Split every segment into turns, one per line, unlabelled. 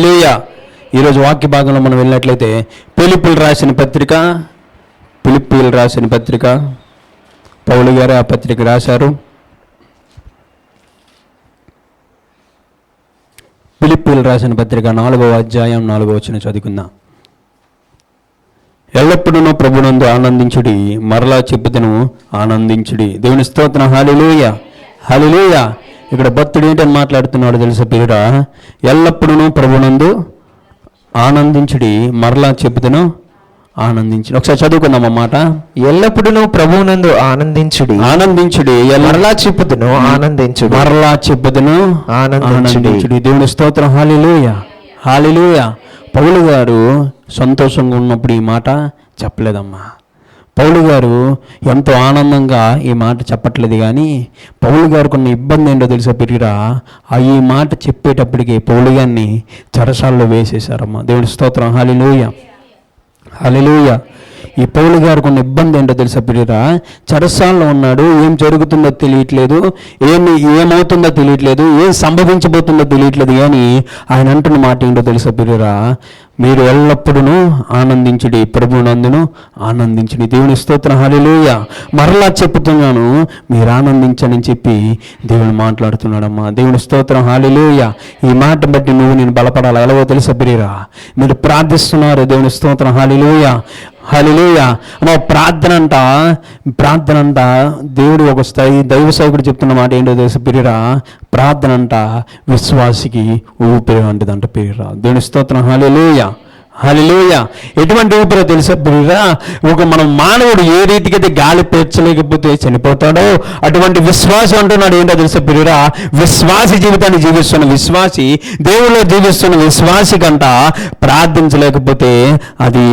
Hallelujah ఈరోజు వాక్య భాగంలో మనం వెళ్ళినట్లయితే పిలుపులు రాసిన పత్రిక పిలుపులు రాసిన పత్రిక. పౌలు గారు ఆ పత్రిక రాశారు. పిలుపులు రాసిన పత్రిక నాలుగవ అధ్యాయం నాలుగవ వచ్చిన చదువుకుందాం. ఎల్లప్పుడూ ప్రభునందు ఆనందించుడి మరలా చెప్పుతను ఆనందించుడి. దేవుని స్తోత్రం. హాలిలోయ హాలిలోయ ఇక్కడ భక్తుడు ఏంటని మాట్లాడుతున్నాడు తెలుసా పిల్లరా ఎల్లప్పుడూ ప్రభునందు ఆనందించుడి. మరలా చెప్పుతను ఆనందించుడి ఒకసారి చదువుకుందాం అన్నమాట
ఎల్లప్పుడూ ప్రభువునందు ఆనందించుడి.
ఆనందించుడి.
మరలా చెప్పుదును ఆనందించుడి.
మరలా చెప్పుదును
ఆనందించుడి.
ఆనందించుడి. దేవుని స్తోత్రం. హాలిలోయ. హాలిలోయ. పౌలు గారు సంతోషంగా ఉన్నప్పుడు ఈ మాట చెప్పలేదమ్మా. పౌలు గారు ఎంతో ఆనందంగా ఈ మాట చెప్పట్లేదు కానీ పౌలు గారికి ఉన్న ఇబ్బంది ఏంటో తెలిసే పెరిగిరా ఆ ఈ మాట చెప్పేటప్పటికి పౌలు గారిని చెరసాల్లో వేసేశారమ్మ. దేవుడి స్తోత్రం. Hallelujah hallelujah. ఈ పౌలు గారికి ఉన్న ఇబ్బంది ఏంటో తెలుసా పిల్లరా చెరసాల్లో ఉన్నాడు. ఏం జరుగుతుందో తెలియట్లేదు. ఏమి ఏమవుతుందో తెలియట్లేదు. ఏం సంభవించబోతుందో తెలియట్లేదు కానీ ఆయన అంటున్న మాట ఏంటో తెలుసా పిల్లరా మీరు ఎల్లప్పుడూ ఆనందించుడి ప్రభునందును ఆనందించుడి దేవుని స్తోత్ర. హరిలోయ మరలా చెప్తున్నాను మీరు ఆనందించని చెప్పి దేవుడు మాట్లాడుతున్నాడమ్మా. దేవుని స్తోత్రం. హాలిలోయ ఈ మాట బట్టి నువ్వు నేను బలపడాలి? ఎలాగో తెలుసా పిరిరా మీరు ప్రార్థిస్తున్నారు దేవుని స్తోత్రం. హాలిలోయ హాలిలోయ అన్న ప్రార్థన అంట ప్రార్థన అంట దేవుడు ఒక స్థాయి దైవ సేవకుడు చెప్తున్న మాట ఏంటో తెలుసు పిరిరా ప్రార్థన అంట విశ్వాసికి ఊపిరి వంటిదంట పిరిరా దేవుని స్తోత్రం. హాలిలోయ హలిలోయ ఎటువంటి ఊపిరో తెలుసా ఒక మనం మానవుడు ఏ రీతికైతే గాలి పేర్చలేకపోతే చనిపోతాడో అటువంటి విశ్వాసం అంటున్నాడు ఏంటో తెలుసా ప్రియురా విశ్వాసి జీవితాన్ని జీవిస్తున్న విశ్వాసి దేవుల్లో జీవిస్తున్న విశ్వాసి కంట ప్రార్థించలేకపోతే అది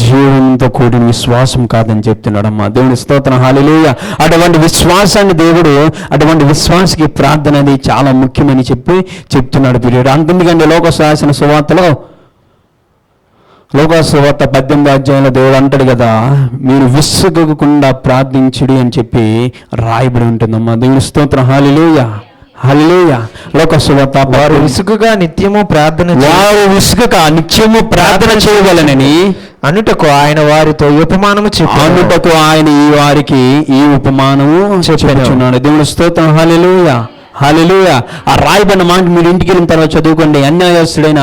జీవంతో కూడిన విశ్వాసం కాదని చెప్తున్నాడమ్మా. దేవుని స్తోత్రం హాలిలోయ అటువంటి విశ్వాసాన్ని దేవుడు అటువంటి విశ్వాసికి ప్రార్థన అనేది చాలా ముఖ్యమని చెప్పి చెప్తున్నాడు ప్రియుడు అంతెందుకంటే లోక శాసన సువార్తలో లోకాసువార్త పద్దెనిమిది అధ్యాయంలో దేవుడు అంటాడు కదా మీరు విసుగకుండా ప్రార్థించుడి అని చెప్పి రాయబడి ఉంటుందమ్మా. దేవుని స్తోత్రం. హాలిలోయ హాలిలోయ లోకాసువార్త
వారు విసుగుగా నిత్యము ప్రార్థన
వారు విసుగక నిత్యము ప్రార్థన చేయగలనని
అనుటకు ఆయన వారితో ఉపమానము చెప్పాను
అనుటకు ఆయన ఈ వారికి ఈ ఉపమానము చెప్పుచున్నాడు. దేవుని స్తోత్రం. హాలిలోయ హాలిలోయ ఆ రాయబడిన మాట మీరు ఇంటికి వెళ్ళిన తర్వాత చదువుకోండి. అన్యాయస్తుడైన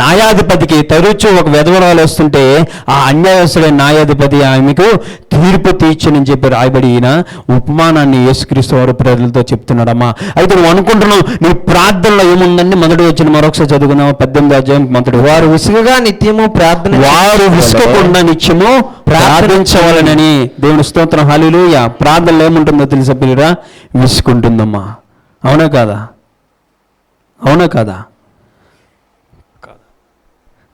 న్యాయాధిపతికి తరచు ఒక విధవరాలు వస్తుంటే ఆ అన్యాయస్తుడైన న్యాయాధిపతి ఆమెకు తీర్పు తీర్చనని చెప్పి రాయబడి ఈయన ఉపమానాన్ని యేసుక్రీస్తు వారు ప్రజలతో చెప్తున్నాడమ్మా. అయితే నువ్వు అనుకుంటున్నావు నీ ప్రార్థనలో ఏముందని మొదటి వచ్చిన మరొకసారి చదువుకున్నావు? పద్దెనిమిది అధ్యాయం మొదటి
వారు విసుగుగా నిత్యము ప్రార్థన
వారు విసుకకుండా నిత్యము ప్రార్థించవాలనని దేవుని స్తోత్రం. హలిలుయ ప్రార్థనలో ఏముంటుందో తెలుసా పిల్లరా? విసుకుంటుందమ్మా అవునా కాదా? అవునా కాదా?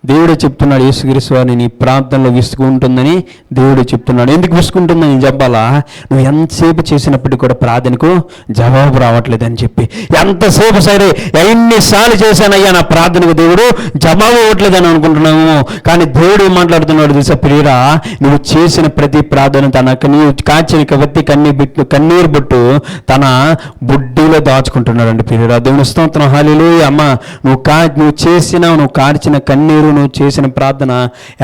దేవుడే చెప్తున్నాడు యేసుగిరిసు వారిని నీ ప్రార్థనలో విసుకుంటుందని దేవుడే చెప్తున్నాడు. ఎందుకు విసుకుంటుందని చెప్పాలా? నువ్వు ఎంతసేపు చేసినప్పటికీ కూడా ప్రార్థనకు జవాబు రావట్లేదని చెప్పి. ఎంతసేపు సరే ఎన్నిసార్లు చేశానయ్యా నా ప్రార్థనకు దేవుడు జవాబు అవ్వట్లేదని అనుకుంటున్నాము. కానీ దేవుడు ఏం మాట్లాడుతున్నాడు తెలుసా ప్రియరా? నువ్వు చేసిన ప్రతి ప్రార్థన తన నీవు కాచిన వ్యక్తి కన్నీ బిట్టు కన్నీరు బొట్టు తన బుడ్డిలో దాచుకుంటున్నాడు అండి ప్రియరా. దేవుని స్తోత్రం. హాలీలు అమ్మ నువ్వు కా నువ్వు చేసిన నువ్వు కార్చిన కన్నీరు నువ్వు చేసిన ప్రార్థన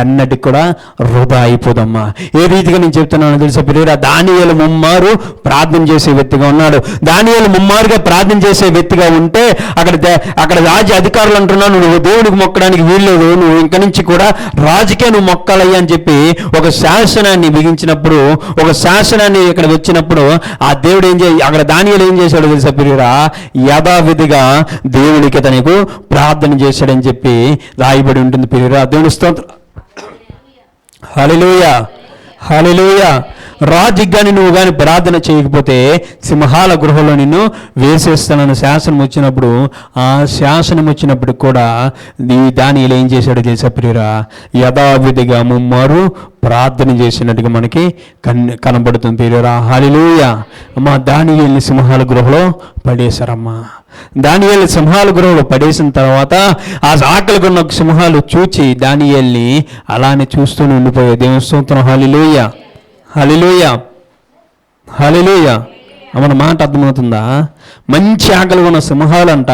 ఎన్నటికి కూడా వృధా అయిపోదమ్మా. ఏ రీతిగా నేను చెప్తున్నాను తెలుసా ప్రియరా? దానియలు ముమ్మారు ప్రార్థన చేసే వ్యక్తిగా ఉన్నాడు. దానియలు ముమ్మారుగా ప్రార్థన చేసే వ్యక్తిగా ఉంటే అక్కడ అక్కడ రాజు అధికారులు అంటున్నాను నువ్వు దేవుడికి మొక్కడానికి వీల్లేదు. నువ్వు ఇంక నుంచి కూడా రాజుకే నువ్వు మొక్కాలయ్యా అని చెప్పి ఒక శాసనాన్ని బిగించినప్పుడు ఒక శాసనాన్ని ఇక్కడ వచ్చినప్పుడు ఆ దేవుడు ఏం చే అక్కడ దానియలు ఏం చేశాడు తెలుసా ప్రియురా? యథావిధిగా దేవుడికి తనకు ప్రార్థన చేశాడని చెప్పి రాయబడి ఉంటుంది. ప్రియురా దేవుని స్తోత్రం హలిలోయ హలిలోయ రాజుకి కానీ నువ్వు కానీ ప్రార్థన చేయకపోతే సింహాల గృహంలో నిన్ను వేసేస్తానన్న శాసనం వచ్చినప్పుడు ఆ శాసనం వచ్చినప్పుడు కూడా నీ దానిలో ఏం చేశాడో తెలుసా ప్రియురా? యథావిధిగా ముమ్మారు ప్రార్థన చేసినట్టుగా మనకి కన్ కనబడుతుంది. ప్రియురా హాలిలోయ అమ్మా దానియేల్ని సింహాల గృహలో పడేశారమ్మా. దానియేలు సింహాల గృహలో పడేసిన తర్వాత ఆ ఆకలికి ఉన్న సింహాలు చూచి దానియేల్ని అలానే చూస్తూనే ఉండిపోయాయి దేవుని స్తోత్రం. హాలిలోయ హలిలోయ హలిలోయ మన మాట అర్థమవుతుందా? మంచి ఆకలి ఉన్న సింహాలంట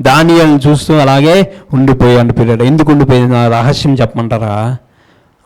దానియాలను చూస్తూ అలాగే ఉండిపోయాడు పిల్లడు ఎందుకు ఉండిపోయింది? ఆ రహస్యం చెప్పమంటారా?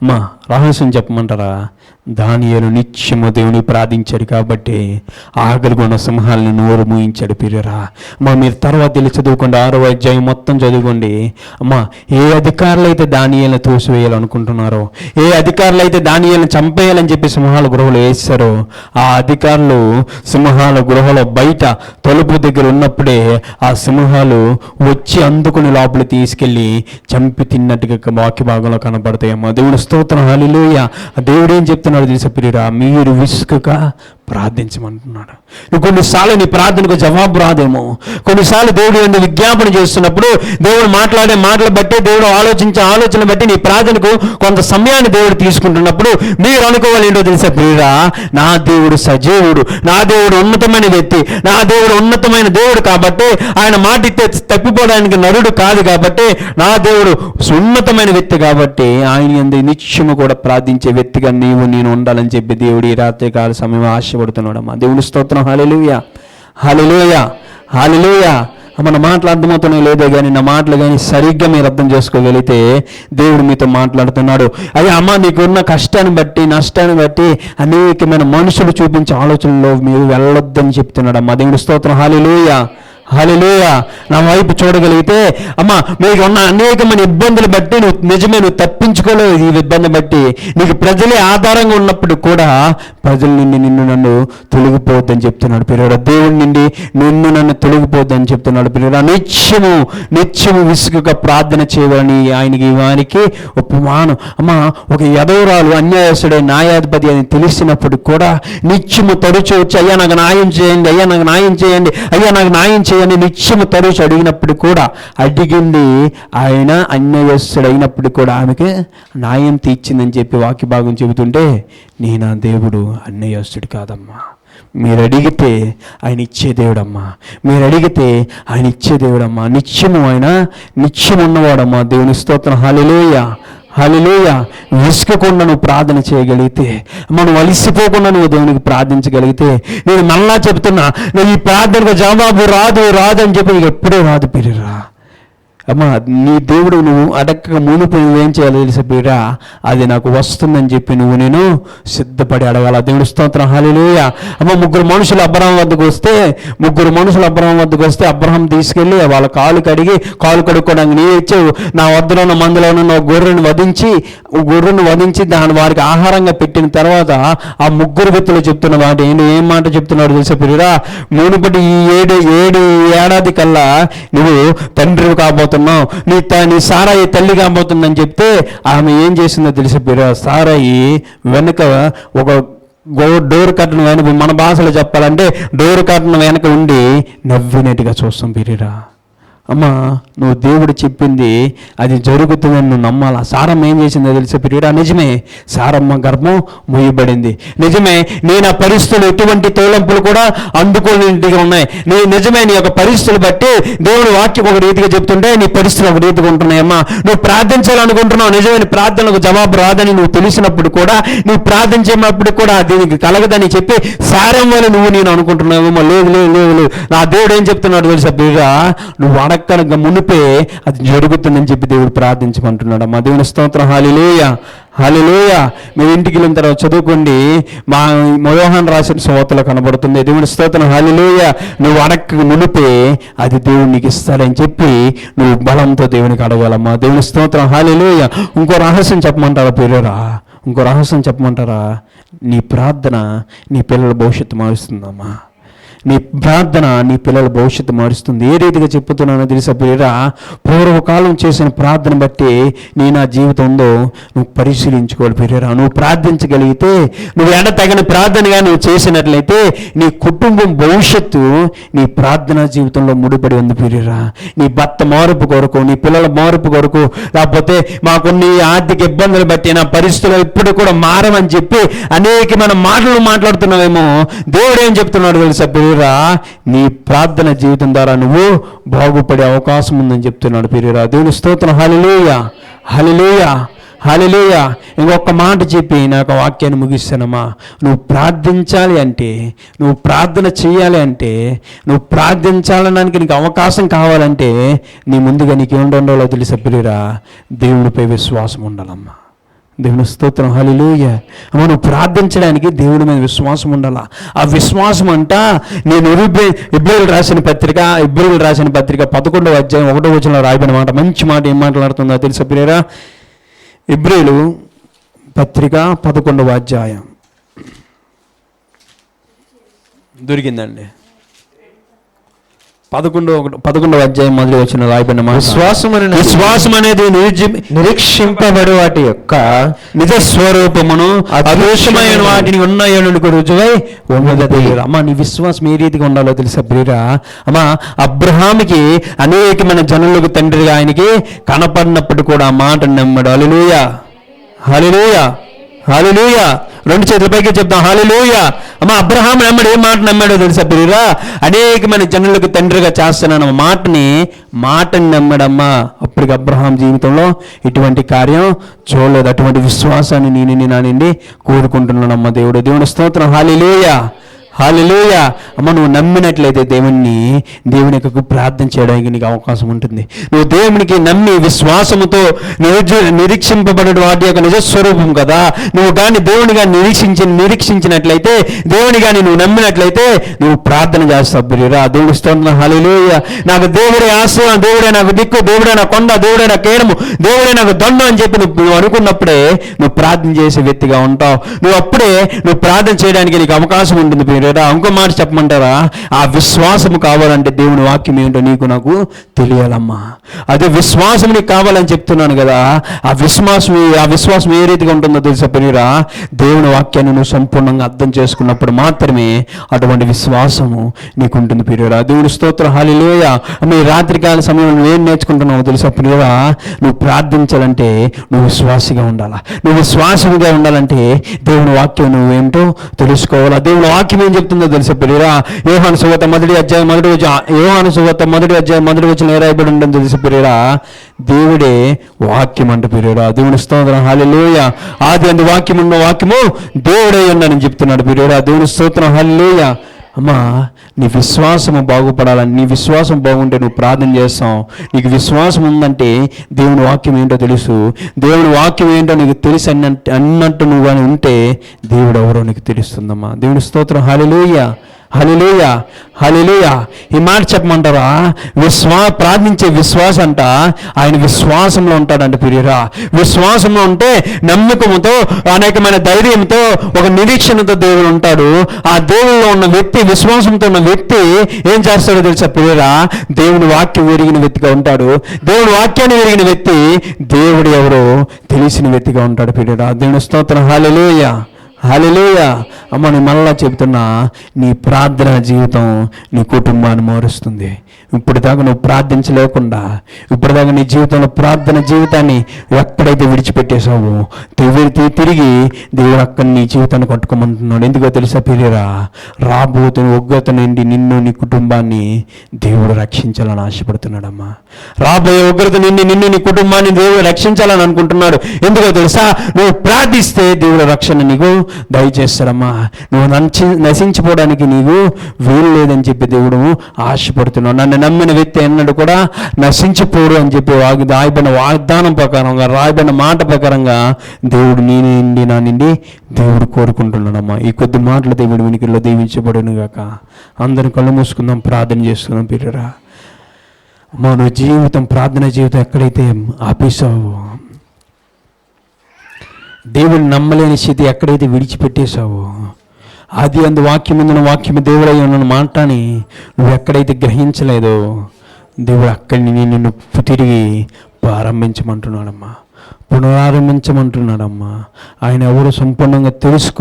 అమ్మా రహస్యం చెప్పమంటారా? దానియలు నిత్యము దేవుని ప్రార్థించాడు కాబట్టి ఆకలి సింహాలను నోరు మూయించాడు పిల్లరా అమ్మా మీరు తర్వాత వెళ్ళి చదువుకోండి. ఆరో అధ్యాయం మొత్తం చదువుకోండి. అమ్మా ఏ అధికారులు అయితే దానియాలను తోసివేయాలనుకుంటున్నారో ఏ అధికారులు అయితే దానియాలను చంపేయాలని చెప్పి సింహాల గృహలో వేస్తారో ఆ అధికారులు సింహాల గృహలో బయట తలుపు దగ్గర ఉన్నప్పుడే ఆ సింహాలు వచ్చి అందుకుని లోపల తీసుకెళ్ళి చంపి తిన్నట్టుగా వాక్య భాగంలో కనబడతాయమ్మా. దేవుడు స్తోత్రం. హాలిలోయ దేవుడు ఏం చెప్తున్నాడు తెలుసా ప్రియురా? మీరు విసుకగా ప్రార్థించమంటున్నాడు. నువ్వు కొన్నిసార్లు నీ ప్రార్థనకు జవాబు రాదేమో. కొన్నిసార్లు దేవుడు ఎందుకు విజ్ఞాపన చేస్తున్నప్పుడు దేవుడు మాట్లాడే మాటలు బట్టి దేవుడు ఆలోచించే ఆలోచన బట్టి నీ ప్రార్థనకు కొంత సమయాన్ని దేవుడు తీసుకుంటున్నప్పుడు మీరు అనుకోవాలి ఏంటో తెలిసే ప్రియురా నా దేవుడు సజీవుడు నా దేవుడు ఉన్నతమైన వ్యక్తి నా దేవుడు ఉన్నతమైన దేవుడు కాబట్టి ఆయన మాట ఇస్తే తప్పిపోవడానికి నరుడు కాదు కాబట్టి నా దేవుడు ఉన్నతమైన వ్యక్తి కాబట్టి ఆయన ఎందు నిత్యము కూడా ప్రార్థించే వ్యక్తిగా నీవు నేను ఉండాలని చెప్పి దేవుడు ఈ రాత్రికాల సమయం ఆశ అమ్మా. దేవుని స్తోత్రం. హాలెలుయ హాలెలుయ హాలెలుయ మన మాటలు అర్థమవుతున్నాయి లేదో కానీ నా మాటలు కానీ సరిగ్గా మీరు అర్థం చేసుకోగలిగితే దేవుడు మీతో మాట్లాడుతున్నాడు. అదే అమ్మ నీకున్న కష్టాన్ని బట్టి నష్టాన్ని బట్టి అనేకమైన మనుషులు చూపించే ఆలోచనలో మీరు వెళ్ళొద్దని చెప్తున్నాడు అమ్మా. దేవుడు స్తోత్రం. హాలిలోయ హాలిలోయ నా వైపు చూడగలిగితే అమ్మ మీకు ఉన్న అనేకమైన ఇబ్బందులు బట్టి నువ్వు నిజమే నువ్వు తప్పించుకోలేవు ఈ ఇబ్బంది బట్టి. నీకు ప్రజలే ఆధారంగా ఉన్నప్పుడు కూడా ప్రజల నుండి నిన్ను నన్ను తొలగిపోవద్దని చెప్తున్నాడు పిల్లడ దేవుడి నుండి నిన్ను నన్ను తొలగిపోద్దని చెప్తున్నాడు పిల్లడ నిత్యము నిత్యము విసుగుగా ప్రార్థన చేయాలని ఆయనకి వానికి ఉపమానం అమ్మ ఒక యదవరాలు అన్యాయస్తుడే న్యాయాధిపతి అని తెలిసినప్పుడు కూడా నిత్యము తరుచు వచ్చి అయ్యా నాకు న్యాయం చేయండి అయ్యా నాకు న్యాయం చేయండి అయ్యా నాకు న్యాయం చేయండి నిత్యము తరచు అడిగినప్పుడు కూడా అడిగింది ఆయన అన్యాయస్తుడు అయినప్పుడు కూడా ఆమెకి న్యాయం తీర్చిందని చెప్పి వాక్య భాగం చెబుతుంటే నీ నా దేవుడు అన్యాయస్తుడు కాదమ్మా. మీరు అడిగితే ఆయన ఇచ్చే దేవుడమ్మా. మీరు అడిగితే ఆయన ఇచ్చే దేవుడమ్మా. నిత్యము ఆయన నిత్యం ఉన్నవాడమ్మా దేవుని స్తోత్రం. హాలిలోయ హలిలోయ విసుకకుండా నువ్వు ప్రార్థన చేయగలిగితే మనం అలిసిపోకుండా నువ్వు దేవునికి ప్రార్థించగలిగితే నేను మళ్ళా చెప్తున్నా నువ్వు ఈ ప్రార్థనకు జవాబు రాదు రాదు అని చెప్పి నీకు ఎప్పుడూ రాదు పిరిరా. అమ్మా నీ దేవుడు నువ్వు అడక్కగా మునుపు నువ్వేం చేయాలో తెలిసే పీరా అది నాకు వస్తుందని చెప్పి నువ్వు నేను సిద్ధపడి అడగాల? దేవుడు స్తోత్రం హాలిలోయ అమ్మ ముగ్గురు మనుషులు అబ్రహం వద్దకు వస్తే ముగ్గురు మనుషులు అబ్రహం వద్దకు వస్తే అబ్రహం తీసుకెళ్ళి వాళ్ళ కాలు కడిగి కాలు కడుక్కోవడానికి నీ ఇచ్చావు. నా వద్దలో ఉన్న మందులో ఉన్న గొర్రెను వధించి గొర్రెను వధించి దాని వారికి ఆహారంగా పెట్టిన తర్వాత ఆ ముగ్గురు వ్యక్తులు చెప్తున్న మాట ఏంటి? ఏం మాట చెప్తున్నాడు తెలిసే పిరిరా మునుపటి ఈ ఏడు ఏడు ఏడాది కల్లా నువ్వు తండ్రి కాబోతున్నావు. నీ త నీ సారాయి తల్లి కాబోతుందని చెప్తే ఆమె ఏం చేసిందో తెలిసి సారాయి వెనుక ఒక గో డోర్ కట్టను వెనక మన భాషలో చెప్పాలంటే డోర్ కట్టను వెనక ఉండి నవ్వినట్టుగా చూస్తాం బిరిరా అమ్మా నువ్వు దేవుడు చెప్పింది అది జరుగుతుందని నువ్వు నమ్మాలా? సారమ్మ ఏం చేసిందో తెలిసే పిరియడా? నిజమే సారమ్మ గర్భం మొయ్యబడింది. నిజమే నేను ఆ పరిస్థితులు ఎటువంటి తోలంపులు కూడా అందుకోలేనిగా ఉన్నాయి. నీ నిజమే నీ యొక్క పరిస్థితులు బట్టి దేవుడు వాక్యం ఒక రీతిగా చెప్తుంటే నీ పరిస్థితులు ఒక రీతిగా ఉంటున్నాయమ్మా నువ్వు ప్రార్థించాలనుకుంటున్నావు నిజమైన ప్రార్థనకు జవాబు రాదని నువ్వు తెలిసినప్పుడు కూడా నువ్వు ప్రార్థించేటప్పుడు కూడా దీనికి కలగదని చెప్పి సారం వల్ల నువ్వు నేను అనుకుంటున్నావేమో లేదు లేదు లేదు నా దేవుడు ఏం చెప్తున్నాడు తెలుసా బిడ్డా నువ్వు అడక్కనక మునిపే అది జరుగుతుందని చెప్పి దేవుడు ప్రార్థించమంటున్నాడు. మా దేవుని స్తోత్రం. హాలిలోయ హాలిలోయ మీరు ఇంటికి వెళ్ళిన తర్వాత చదువుకోండి. మా మయోహాన్ రాసిన శోతలో కనబడుతుంది. దేవుని స్తోత్రం. హాలిలోయ నువ్వు అడక్క మునిపే అది దేవుడు నీకు ఇస్తాడని చెప్పి నువ్వు బలంతో దేవునికి అడగాలమ్మా. దేవుని స్తోత్రం. హాలిలోయ ఇంకో రహస్యం చెప్పమంటారా పేరురా ఇంకో రహస్యం చెప్పమంటారా? నీ ప్రార్థన నీ పిల్లల భవిష్యత్తు మారుస్తుందమ్మా. నీ ప్రార్థన నీ పిల్లల భవిష్యత్తు మారుస్తుంది. ఏ రీతిగా చెప్పుతున్నానో తెలుసా ప్రియరా? పూర్వకాలం చేసిన ప్రార్థన బట్టి నీ నా జీవితం ఉందో నువ్వు పరిశీలించుకోవాలి ప్రియరా. నువ్వు ప్రార్థించగలిగితే నువ్వు ఎడ తగిన ప్రార్థనగా నువ్వు చేసినట్లయితే నీ కుటుంబం భవిష్యత్తు నీ ప్రార్థనా జీవితంలో ముడిపడి ఉంది ప్రియరా. నీ భర్త మార్పు కొరకు నీ పిల్లల మార్పు కొరకు లేకపోతే మాకున్ని ఆర్థిక ఇబ్బందులు బట్టి నా పరిస్థితులు ఇప్పుడు కూడా మారమని చెప్పి అనేకమైన మాటలు మాట్లాడుతున్నావేమో దేవుడు ఏం చెప్తున్నాడు తెలుసా ప్రియరా నీ ప్రార్థన జీవితం ద్వారా నువ్వు బాగుపడే అవకాశం ఉందని చెప్తున్నాడు ప్రియరా. దేవుని స్తోత్రం. హలిలేయ హలిలేయ హలిలేయ ఇంకొక మాట చెప్పి నాకు యొక్క వాక్యాన్ని ముగిస్తానమ్మా నువ్వు ప్రార్థించాలి అంటే నువ్వు ప్రార్థన చేయాలి అంటే నువ్వు ప్రార్థించాలనడానికి నీకు అవకాశం కావాలంటే నీ ముందుగా నీకు ఏమి ఉండాలో తెలిసే ప్రియురా? దేవుడిపై విశ్వాసం ఉండాలమ్మా. దేవుని స్తోత్రం హలిలోయ మనం ప్రార్థించడానికి దేవుడి మీద విశ్వాసం ఉండాలా? ఆ విశ్వాసం అంట నేను ఇబ్రిల్ రాసిన పత్రిక ఇబ్రిల్ రాసిన పత్రిక పదకొండవ అధ్యాయం ఒకటో వచ్చిన రాయబడిన మాట మంచి మాట ఏం మాట్లాడుతుందో తెలుసా ప్రియరా ఇబ్రిలు పత్రిక పదకొండవ అధ్యాయం. దొరికిందండి. పదకొండవ పదకొండవ అధ్యాయం మొదలు వచ్చిన రాయబడిన
విశ్వాసం అనే
విశ్వాసం అనేది
నిరీక్షింపబడు వాటి యొక్క
నిజ స్వరూపమును అదృశ్యమైన వాటిని ఉన్నాయనుకు రుజువై ఉన్నది. అమ్మ నీ విశ్వాసం ఏ రీతిగా ఉండాలో తెలుసా ప్రియరా? అమ్మ అబ్రహామికి అనేకమైన జనులకు తండ్రిగా ఆయనకి కనపడినప్పుడు కూడా మాట నమ్మడు. హలిలూయ హలిలూయ హలిలూయ రెండు చేతుల పైకి చెప్తాం హాలిలూయ అమ్మ అబ్రహాం నమ్మడు. ఏం మాట నమ్మాడో తెలుసా ప్రియురా? అనేకమైన జనులకు తండ్రిగా చేస్తున్నాను మాటని మాటని నమ్మడమ్మా. అప్పటికి అబ్రహాం జీవితంలో ఇటువంటి కార్యం చూడలేదు. అటువంటి విశ్వాసాన్ని నేను నా నుండి కోరుకుంటున్నానమ్మా దేవుడు. దేవుని స్తోత్రం. హాలిలోయ హాలిలోయ అమ్మ నువ్వు నమ్మినట్లయితే దేవుణ్ణి దేవుని యొక్క ప్రార్థన చేయడానికి నీకు అవకాశం ఉంటుంది. నువ్వు దేవునికి నమ్మి విశ్వాసముతో నిరుజ నిరీక్షింపబడిన వాటి యొక్క నిజస్వరూపం కదా. నువ్వు కానీ దేవుని నిరీక్షించి నిరీక్షించినట్లయితే దేవుని కానీ నువ్వు నమ్మినట్లయితే నువ్వు ప్రార్థన చేస్తావు ప్రియురా. దేవుడు స్తోత్రం. హాలిలోయ నాకు దేవుడే ఆశ్రయం దేవుడే నాకు దిక్కు దేవుడే నా కొండ దేవుడే నా కేడము దేవుడే నాకు దొండ అని చెప్పి నువ్వు నువ్వు అనుకున్నప్పుడే నువ్వు ప్రార్థన చేసే వ్యక్తిగా ఉంటావు. నువ్వు అప్పుడే నువ్వు ప్రార్థన చేయడానికి నీకు అవకాశం ఉంటుంది ప్రియురా. ఇంకో మాట చెప్పమంటారా? ఆ విశ్వాసము కావాలంటే దేవుని వాక్యం ఏంటో నీకు నాకు తెలియాలమ్మా. అదే విశ్వాసం నీకు కావాలని చెప్తున్నాను కదా ఆ విశ్వాసం ఆ విశ్వాసం ఏ రీతిగా ఉంటుందో తెలుసా ప్రియురా? దేవుని వాక్యాన్ని నువ్వు సంపూర్ణంగా అర్థం చేసుకున్నప్పుడు మాత్రమే అటువంటి విశ్వాసము నీకు ఉంటుంది ప్రియురా. దేవుని స్తోత్రం హాలిలోయ మీ రాత్రికాల సమయంలో ఏం నేర్చుకుంటున్నావు తెలుసా ప్రియురా? నువ్వు ప్రార్థించాలంటే నువ్వు విశ్వాసిగా ఉండాలా. నువ్వు విశ్వాసముగా ఉండాలంటే దేవుని వాక్యం నువ్వేంటో తెలుసుకోవాలా. దేవుని వాక్యం ఏం చెప్తుందో తెలుసా ప్రియురా? యోహాను సుగత మొదటి అధ్యాయం మొదటి వచ్చి యోహాను సుగత మొదటి అధ్యాయం మొదటి వచ్చిన ఏరాయబడి రాయబడి ఉండడం తెలుసు ప్రియురా? దేవుడే వాక్యం అంట ప్రియురా. దేవుని స్తోత్రం. హాలిలోయ ఆది అందు వాక్యం ఉన్న వాక్యము దేవుడే ఉన్నానని చెప్తున్నాడు ప్రియురా. దేవుని స్తోత్రం. హాలిలోయ అమ్మా నీ విశ్వాసము బాగుపడాలని నీ విశ్వాసం బాగుంటే నువ్వు ప్రార్థన చేస్తావు. నీకు విశ్వాసం ఉందంటే దేవుని వాక్యం ఏంటో తెలుసు. దేవుని వాక్యం ఏంటో నీకు తెలుసు అన్నట్టు అన్నట్టు నువ్వు కానీ ఉంటే దేవుడు ఎవరో నీకు తెలుస్తుందమ్మా. దేవుని స్తోత్రం. హాలిలోయ హలిలుయ హలిలుయ ఈ మాట చెప్పమంటారా విశ్వా ప్రార్థించే విశ్వాస అంట. ఆయన విశ్వాసంలో ఉంటాడంట ప్రియురా. విశ్వాసంలో ఉంటే నమ్మకంతో అనేకమైన ధైర్యంతో ఒక నిరీక్షణతో దేవుడు ఉంటాడు. ఆ దేవుల్లో ఉన్న వ్యక్తి విశ్వాసంతో ఉన్న వ్యక్తి ఏం చేస్తాడో తెలుసా ప్రియురా? దేవుని వాక్యం ఎరిగిన వ్యక్తిగా ఉంటాడు. దేవుని వాక్యాన్ని ఎరిగిన వ్యక్తి దేవుడు ఎవరో తెలిసిన వ్యక్తిగా ఉంటాడు ప్రియురా. దేవుని స్తోత్రం. Hallelujah hallelujah. అమ్మ నేను మళ్ళా చెబుతున్నా నీ ప్రార్థన జీవితం నీ కుటుంబాన్ని మారుస్తుంది. ఇప్పటిదాకా నువ్వు ప్రార్థించలేకుండా ఇప్పటిదాకా నీ జీవితంలో ప్రార్థన జీవితాన్ని ఎక్కడైతే విడిచిపెట్టేశావో తిరిగి తిరిగి దేవుడు అక్కడ నీ జీవితాన్ని కట్టుకోమంటున్నాడు. ఎందుకో తెలుసా పిరియరా రాబోతున్న ఉగ్రత నుండి నిన్ను నీ కుటుంబాన్ని దేవుడు రక్షించాలని ఆశపడుతున్నాడమ్మా. రాబోయే ఉగ్రత నుండి నిన్ను నీ కుటుంబాన్ని దేవుడు రక్షించాలని అనుకుంటున్నాడు. ఎందుకో తెలుసా? నువ్వు ప్రార్థిస్తే దేవుడు రక్షణ నీకు దయచేస్తారమ్మా. నువ్వు నచ్చి నశించిపోవడానికి నీవు వీలు లేదని చెప్పి దేవుడు ఆశపడుతున్నావు నన్ను నమ్మిన వ్యక్తి అన్నాడు కూడా నశించిపోరు అని చెప్పి రాయబడిన వాగ్దానం ప్రకారంగా రాయబడిన మాట ప్రకారంగా దేవుడు నేను నిండి నా నిండి దేవుడు కోరుకుంటున్నాడమ్మా. ఈ కొద్ది మాటలు దేవుడు వెనుకల్లో దీవించబడును గాక. అందరి కళ్ళు మూసుకుందాం ప్రార్థన చేసుకుందాం పిల్లరా మన జీవితం ప్రార్థన జీవితం ఎక్కడైతే ఆపేసావో దేవుని నమ్మలేని స్థితి ఎక్కడైతే విడిచిపెట్టేశావో అది అందు వాక్యం ఉందిన వాక్యం దేవుడై ఉన్న మాటని నువ్వు ఎక్కడైతే గ్రహించలేదో దేవుడు అక్కడిని నిన్ను తిరిగి ప్రారంభించమంటున్నాడమ్మా. పునరారంభించమంటున్నాడమ్మా. ఆయన ఎవరు సంపూర్ణంగా తెలుసుకో